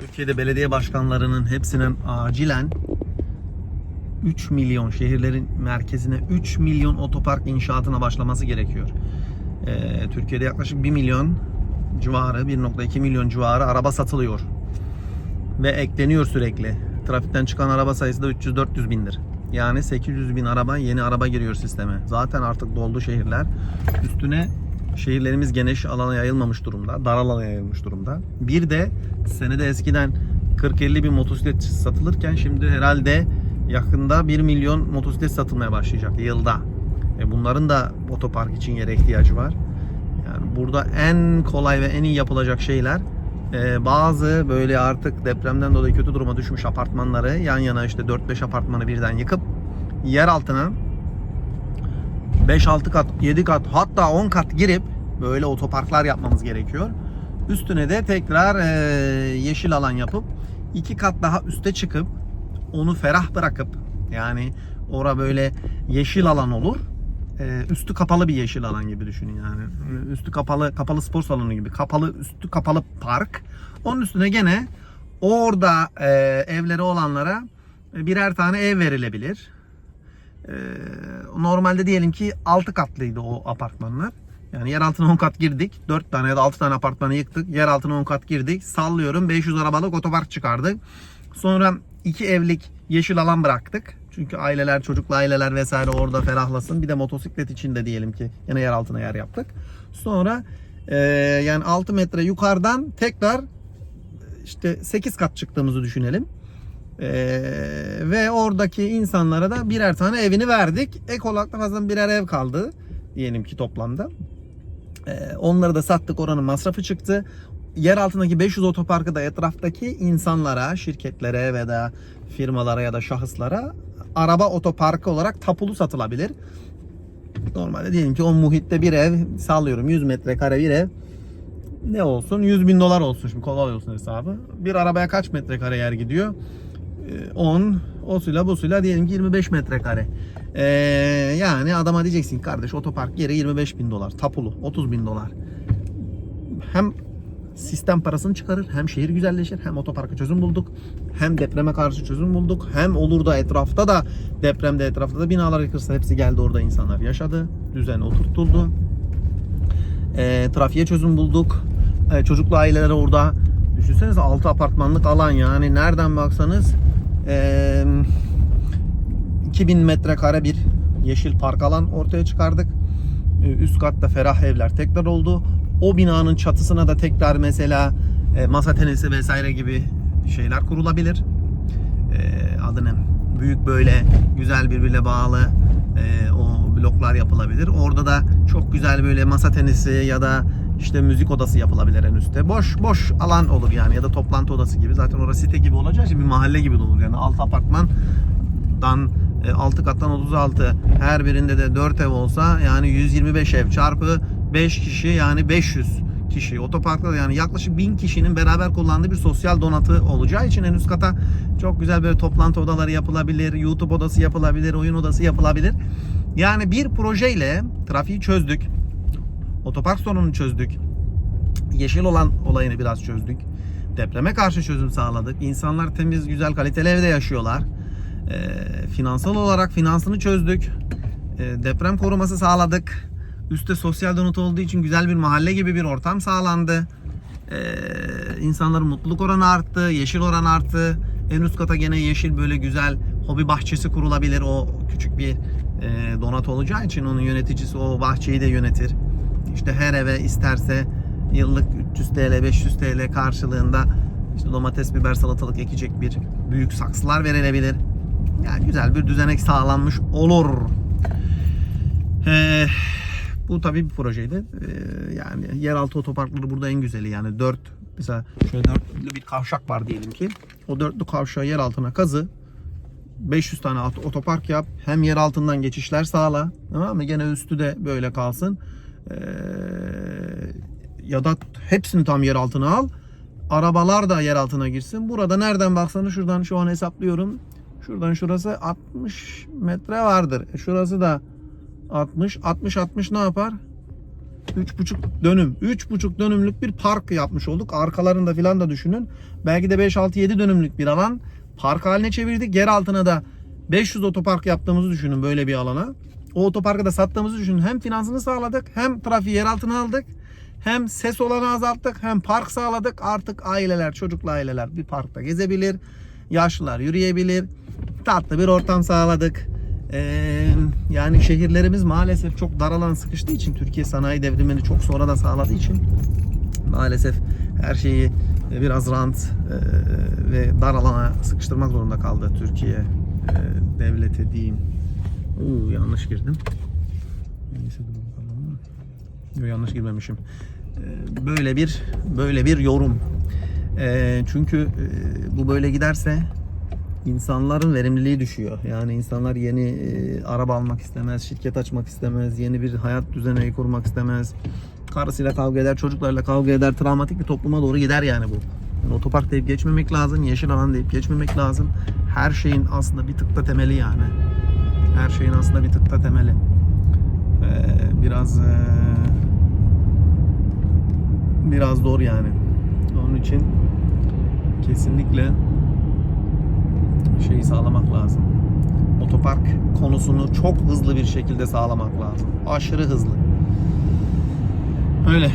Türkiye'de belediye başkanlarının hepsinin acilen 3 milyon şehirlerin merkezine 3 milyon otopark inşaatına başlaması gerekiyor. Ee, Türkiye'de yaklaşık 1 milyon civarı, 1.2 milyon civarı araba satılıyor. Ve ekleniyor sürekli. Trafikten çıkan araba sayısı da 300-400 bindir. Yani 800 bin araba yeni araba giriyor sisteme. Zaten artık doldu şehirler. Üstüne şehirlerimiz geniş alana yayılmamış durumda. Dar alana yayılmış durumda. Bir de senede eskiden 40-50 bin motosiklet satılırken şimdi herhalde yakında 1 milyon motosiklet satılmaya başlayacak yılda. E bunların da otopark için yere ihtiyacı var. Yani burada en kolay ve en iyi yapılacak şeyler e, bazı böyle artık depremden dolayı kötü duruma düşmüş apartmanları yan yana işte 4-5 apartmanı birden yıkıp yer altına 5-6 kat, 7 kat hatta 10 kat girip böyle otoparklar yapmamız gerekiyor. Üstüne de tekrar e, yeşil alan yapıp iki kat daha üste çıkıp onu ferah bırakıp yani ora böyle yeşil alan olur. E, üstü kapalı bir yeşil alan gibi düşünün yani. Üstü kapalı kapalı spor salonu gibi. Kapalı üstü kapalı park. Onun üstüne gene orada e, evleri olanlara birer tane ev verilebilir. Ee, normalde diyelim ki 6 katlıydı o apartmanlar. Yani yer altına 10 kat girdik. 4 tane ya da 6 tane apartmanı yıktık. Yer altına 10 kat girdik. Sallıyorum 500 arabalık otopark çıkardık. Sonra 2 evlik yeşil alan bıraktık. Çünkü aileler, çocuklu aileler vesaire orada ferahlasın. Bir de motosiklet için de diyelim ki yine yer altına yer yaptık. Sonra e, yani 6 metre yukarıdan tekrar işte 8 kat çıktığımızı düşünelim. Ee, ve oradaki insanlara da birer tane evini verdik. Ek olarak da fazla birer ev kaldı diyelim ki toplamda. Ee, onları da sattık oranın masrafı çıktı. Yer altındaki 500 otoparkı da etraftaki insanlara, şirketlere ve da firmalara ya da şahıslara araba otoparkı olarak tapulu satılabilir. Normalde diyelim ki o muhitte bir ev sallıyorum 100 metrekare bir ev ne olsun 100 bin dolar olsun şimdi kolay olsun hesabı. Bir arabaya kaç metrekare yer gidiyor? Ee, 10 o suyla bu suyla diyelim ki 25 metrekare. Ee, yani adama diyeceksin kardeş otopark yeri 25 bin dolar tapulu 30 bin dolar. Hem sistem parasını çıkarır hem şehir güzelleşir hem otoparka çözüm bulduk hem depreme karşı çözüm bulduk hem olur da etrafta da depremde etrafta da binalar yıkılsa hepsi geldi orada insanlar yaşadı düzen oturtuldu e, trafiğe çözüm bulduk. E, çocuklu ailelere orada düşünsenize 6 apartmanlık alan yani nereden baksanız e, 2000 metrekare bir yeşil park alan ortaya çıkardık. E, üst katta ferah evler tekrar oldu. O binanın çatısına da tekrar mesela e, masa tenisi vesaire gibi şeyler kurulabilir. E, adı ne? Büyük böyle güzel birbirine bağlı e, o bloklar yapılabilir. Orada da çok güzel böyle masa tenisi ya da işte müzik odası yapılabilir en üstte. Boş boş alan olur yani ya da toplantı odası gibi. Zaten orası site gibi olacağı için bir mahalle gibi olur yani. Alt apartmandan 6 kattan 36 her birinde de 4 ev olsa yani 125 ev çarpı 5 kişi yani 500 kişi otoparkta yani yaklaşık 1000 kişinin beraber kullandığı bir sosyal donatı olacağı için en üst kata çok güzel böyle toplantı odaları yapılabilir, YouTube odası yapılabilir, oyun odası yapılabilir. Yani bir projeyle trafiği çözdük. Otopark sorununu çözdük. Yeşil olan olayını biraz çözdük. Depreme karşı çözüm sağladık. İnsanlar temiz, güzel, kaliteli evde yaşıyorlar. Ee, finansal olarak finansını çözdük. Ee, deprem koruması sağladık. Üste sosyal donut olduğu için güzel bir mahalle gibi bir ortam sağlandı. Ee, insanların mutluluk oranı arttı, yeşil oran arttı. En üst kata gene yeşil böyle güzel hobi bahçesi kurulabilir. O küçük bir e, donat olacağı için onun yöneticisi o bahçeyi de yönetir. İşte her eve isterse yıllık 300 TL, 500 TL karşılığında işte domates, biber, salatalık ekecek bir büyük saksılar verilebilir. Yani güzel bir düzenek sağlanmış olur. Ee, bu tabii bir projeydi. Ee, yani yeraltı otoparkları burada en güzeli. Yani 4 mesela şöyle dörtlü bir kavşak var diyelim ki. O dörtlü kavşağı yer altına kazı. 500 tane ot- otopark yap. Hem yer altından geçişler sağla. Tamam mı? Gene üstü de böyle kalsın. Ee, ya da hepsini tam yer altına al. Arabalar da yer altına girsin. Burada nereden baksanız şuradan şu an hesaplıyorum. Şuradan şurası 60 metre vardır. E, Şurası da 60. 60 60 ne yapar? 3,5 dönüm. 3,5 dönümlük bir park yapmış olduk. Arkalarında filan da düşünün. Belki de 5-6-7 dönümlük bir alan. Park haline çevirdik. Yer altına da 500 otopark yaptığımızı düşünün böyle bir alana. O otoparkı da sattığımızı düşünün. Hem finansını sağladık hem trafiği yer altına aldık. Hem ses olanı azalttık hem park sağladık. Artık aileler, çocuklu aileler bir parkta gezebilir. Yaşlılar yürüyebilir. Tatlı bir ortam sağladık. Ee, yani şehirlerimiz maalesef çok dar alan sıkıştığı için Türkiye sanayi devrimini çok sonra da sağladığı için maalesef her şeyi biraz rant e, ve dar alana sıkıştırmak zorunda kaldı Türkiye e, devleti diyeyim. Oo, yanlış girdim. Neyse dur bakalım. Yok yanlış girmemişim. E, Böyle bir böyle bir yorum. E, çünkü e, bu böyle giderse insanların verimliliği düşüyor. Yani insanlar yeni e, araba almak istemez, şirket açmak istemez, yeni bir hayat düzeni kurmak istemez. Karısıyla kavga eder, çocuklarla kavga eder, travmatik bir topluma doğru gider yani bu. Yani otopark deyip geçmemek lazım, yeşil alan deyip geçmemek lazım. Her şeyin aslında bir tık da temeli yani. Her şeyin aslında bir tık da temeli. Ee, biraz ee, biraz zor yani. Onun için kesinlikle şeyi sağlamak lazım. Otopark konusunu çok hızlı bir şekilde sağlamak lazım. Aşırı hızlı. Öyle.